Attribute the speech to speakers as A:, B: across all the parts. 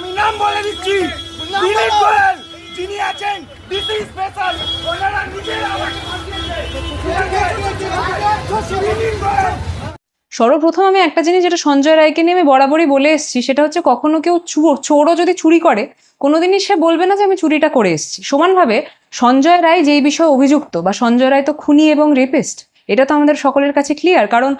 A: আমি নাম বলে দিচ্ছি। দিলীপ গোয়েল যিনি আছেন ডিসি স্পেশাল ওনারা নিজের আমাকে
B: সর্বপ্রথম আমি একটা জিনিস যেটা সঞ্জয় রায়কে নিয়ে আমি বরাবরই বলে এসেছি সেটা হচ্ছে কখনো কেউ চুর চোরও যদি চুরি করে কোনোদিনই সে বলবে না যে আমি চুরিটা করে এসেছি। সমানভাবে সঞ্জয় রায় যেই বিষয়ে অভিযুক্ত বা সঞ্জয় রায় তো খুনি এবং রেপিস্ট এটা তো আমাদের সকলের কাছে ক্লিয়ার কারণ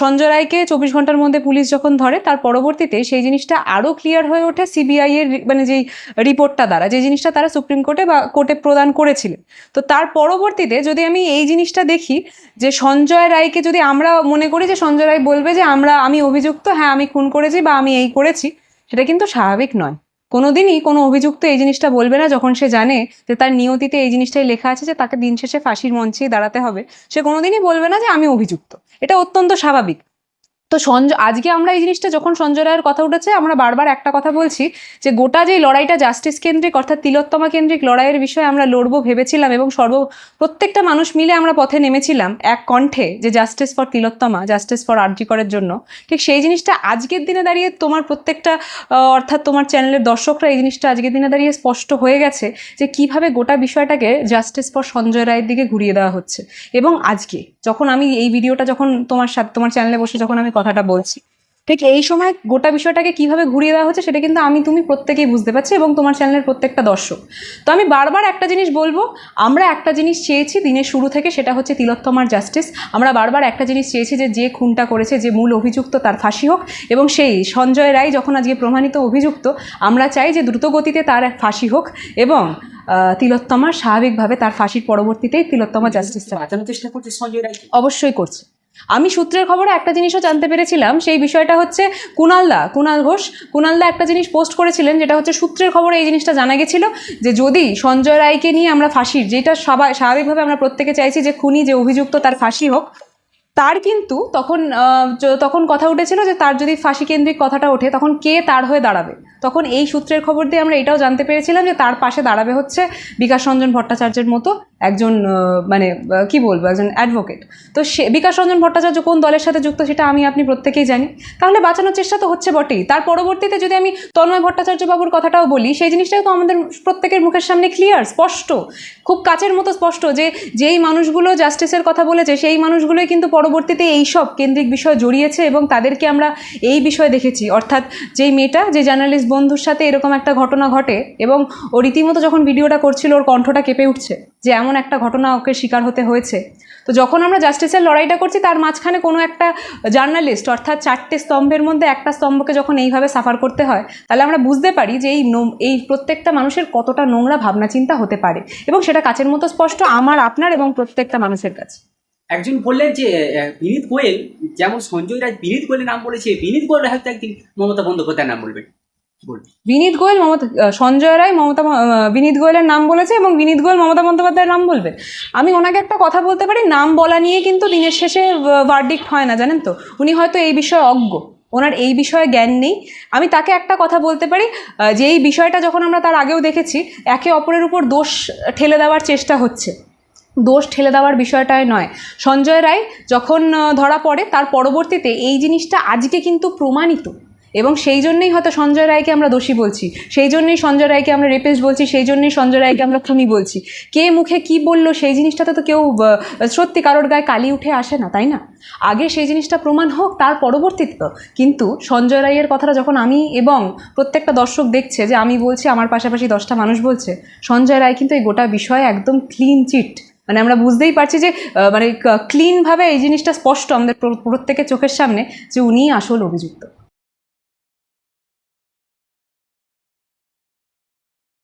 B: সঞ্জয় রায়কে চব্বিশ ঘণ্টার মধ্যে পুলিশ যখন ধরে, তার পরবর্তীতে সেই জিনিসটা আরও ক্লিয়ার হয়ে ওঠে সিবিআই এর মানে যেই রিপোর্টটা দ্বারা, যে জিনিসটা তারা সুপ্রিম কোর্টে বা কোর্টে প্রদান করেছিলেন। তো তার পরবর্তীতে যদি আমি এই জিনিসটা দেখি, যে সঞ্জয় রায়কে যদি আমরা মনে করি যে সঞ্জয় রায় বলবে যে আমরা, আমি অভিযুক্ত হ্যাঁ আমি খুন করেছি বা আমি এই করেছি, সেটা কিন্তু স্বাভাবিক নয়। কোনোদিনই কোনো অভিযুক্ত এই জিনিসটা বলবে না যখন সে জানে যে তার নিয়তিতে এই জিনিসটাই লেখা আছে যে তাকে দিন শেষে ফাঁসির মঞ্চেই দাঁড়াতে হবে। সে কোনোদিনই বলবে না যে আমি অভিযুক্ত। এটা অত্যন্ত স্বাভাবিক। তো সঞ্জয় আজকে আমরা এই জিনিসটা যখন সঞ্জয় রায়ের কথা উঠেছে, আমরা বারবার একটা কথা বলছি যে গোটা যে লড়াইটা জাস্টিস কেন্দ্রিক, অর্থাৎ তিলোত্তমা কেন্দ্রিক লড়াইয়ের বিষয়ে আমরা লড়বো ভেবেছিলাম এবং সর্ব, প্রত্যেকটা মানুষ মিলে আমরা পথে নেমেছিলাম এক কণ্ঠে যে justice for Tilottama, justice for আরজিকরের জন্য। ঠিক সেই জিনিসটা আজকের দিনে দাঁড়িয়ে তোমার প্রত্যেকটা অর্থাৎ তোমার চ্যানেলের দর্শকরা এই জিনিসটা আজকের দিনে দাঁড়িয়ে স্পষ্ট হয়ে গেছে যে কীভাবে গোটা বিষয়টাকে জাস্টিস ফর সঞ্জয় রায়ের দিকে ঘুরিয়ে দেওয়া হচ্ছে। এবং আজকে যখন আমি এই ভিডিওটা যখন তোমার সাথে, তোমার চ্যানেলে বসে যখন আমি কথাটা বলছি, ঠিক এই সময় গোটা বিষয়টাকে কীভাবে ঘুরিয়ে দেওয়া হচ্ছে সেটা কিন্তু আমি, তুমি প্রত্যেকেই বুঝতে পারছি এবং তোমার চ্যানেলের প্রত্যেকটা দর্শক। তো আমি বারবার একটা জিনিস বলব, আমরা একটা জিনিস চেয়েছি দিনের শুরু থেকে, সেটা হচ্ছে তিলোত্তমার জাস্টিস আমরা বারবার একটা জিনিস চেয়েছি যে যে খুনটা করেছে, যে মূল অভিযুক্ত তার ফাঁসি হোক এবং সেই সঞ্জয় রায় যখন আজকে প্রমাণিত অভিযুক্ত, আমরা চাই যে দ্রুতগতিতে তার ফাঁসি হোক এবং আহ, তিলোত্তমার স্বাভাবিকভাবে তার ফাঁসির পরবর্তীতেই তিলোত্তমা জাস্টিস
C: বাঁচানোর চেষ্টা করছে সঞ্জয় রায়কে।
B: অবশ্যই করছে। আমি সূত্রের খবরে একটা জিনিসও জানতে পেরেছিলাম সেই বিষয়টা হচ্ছে কুনালদা কুনাল ঘোষ। কুনালদা একটা জিনিস পোস্ট করেছিলেন যেটা হচ্ছে সূত্রের খবরে এই জিনিসটা জানা গেছিল যে যদি সঞ্জয় রায়কে নিয়ে আমরা ফাঁসির যেটা স্বাভাবিকভাবে আমরা প্রত্যেকে চাইছি যে খুনি যে অভিযুক্ত তার ফাঁসি হোক তার কিন্তু তখন তখন কথা উঠেছিল যে তার যদি ফাঁসি কেন্দ্রিক কথাটা ওঠে, তখন কে তার হয়ে দাঁড়াবে? তখন এই সূত্রের খবর দিয়ে আমরা এটাও জানতে পেরেছিলাম যে তার পাশে দাঁড়াবে হচ্ছে বিকাশ রঞ্জন ভট্টাচার্যের মতো একজন মানে কি বলব, একজন অ্যাডভোকেট তো সে, বিকাশ রঞ্জন ভট্টাচার্য কোন দলের সাথে যুক্ত সেটা আমি, আপনি প্রত্যেকেই জানি। তাহলে বাঁচানোর চেষ্টা তো হচ্ছে বটেই। তার পরবর্তীতে যদি আমি তন্ময় ভট্টাচার্য বাবুর কথাটাও বলি, সেই জিনিসটাও তো আমাদের প্রত্যেকের মুখের সামনে ক্লিয়ার স্পষ্ট, খুব কাচের মতো স্পষ্ট যে, যেই মানুষগুলো জাস্টিসের কথা বলেছে, সেই মানুষগুলোই কিন্তু পরবর্তীতে এই সব কেন্দ্রিক বিষয় জড়িয়েছে এবং তাদেরকে আমরা এই বিষয়ে দেখেছি। অর্থাৎ যেই মেয়েটা, যে জার্নালিস্ট বন্ধুর সাথে এরকম একটা ঘটনা ঘটে এবং ও রীতিমতো যখন ভিডিওটা করছিল, ওর কণ্ঠটা কেঁপে উঠছে। যে এমন একটা ঘটনা ওকে শিকার হতে হয়েছে। তো যখন আমরা জাস্টিসের লড়াইটা করছি, তার মাঝখানে কোনো একটা জার্নালিস্ট অর্থাৎ চারটে স্তম্ভের মধ্যে একটা স্তম্ভকে যখন এইভাবে সাফার করতে হয়, তাহলে আমরা বুঝতে পারি যে এই এই প্রত্যেকটা মানুষের কতটা নোংরা ভাবনা চিন্তা হতে পারে। এবং সেটা কাছের মতো স্পষ্ট, আমার, আপনার এবং প্রত্যেকটা মানুষের কাছে।
C: একজন বললেন যে বিনীত গোয়েল, যেমন সঞ্জয় রাজ বিনীত গোয়েলের নাম বলেছে, বিনীত গোয়েল হয়তো একদিন মমতা বন্দ্যোপাধ্যায়ের নাম বলবেন।
B: বিনীত গোয়েল মমতা সঞ্জয় রায় মমতা বিনীত গোয়েলের নাম বলেছে এবং বিনীত গোয়েল মমতা বন্দ্যোপাধ্যায়ের নাম বলবে। আমি ওনাকে একটা কথা বলতে পারি, নাম বলা নিয়ে কিন্তু দিনের শেষে ভার্ডিক্ট হয় না, জানেন তো? উনি হয়তো এই বিষয়ে অজ্ঞ, ওনার এই বিষয়ে জ্ঞান নেই। আমি তাকে একটা কথা বলতে পারি যে এই বিষয়টা যখন আমরা তার আগেও দেখেছি, একে অপরের উপর দোষ ঠেলে দেওয়ার চেষ্টা হচ্ছে। দোষ ঠেলে দেওয়ার বিষয়টাই নয়। সঞ্জয় রায় যখন ধরা পড়ে, তার পরবর্তীতে এই জিনিসটা আজকে কিন্তু প্রমাণিত। এবং সেই জন্যই হয়তো সঞ্জয় রায়কে আমরা দোষী বলছি, সেই জন্যই সঞ্জয় রায়কে আমরা রেপেস্ট বলছি, সেই জন্যই সঞ্জয় রায়কে আমরা খুনি বলছি। কে মুখে কি বলল সেই জিনিসটাতে তো কেউ সত্যি কারোর গায়ে কালি উঠে আসে না, তাই না? আগে সেই জিনিসটা প্রমাণ হোক, তার পরবর্তীতে কিন্তু সঞ্জয় রায়ের কথাটা যখন আমি এবং প্রত্যেকটা দর্শক দেখছে যে আমি বলছি, আমার পাশাপাশি দশটা মানুষ বলছে, সঞ্জয় রায় কিন্তু এই গোটা বিষয়ে একদম ক্লিন চিট মানে আমরা বুঝতেই পারছি যে মানে ক্লিনভাবে এই জিনিসটা স্পষ্ট আমাদের প্র- প্রত্যেকের চোখের সামনে যে উনিই আসল অভিযুক্ত।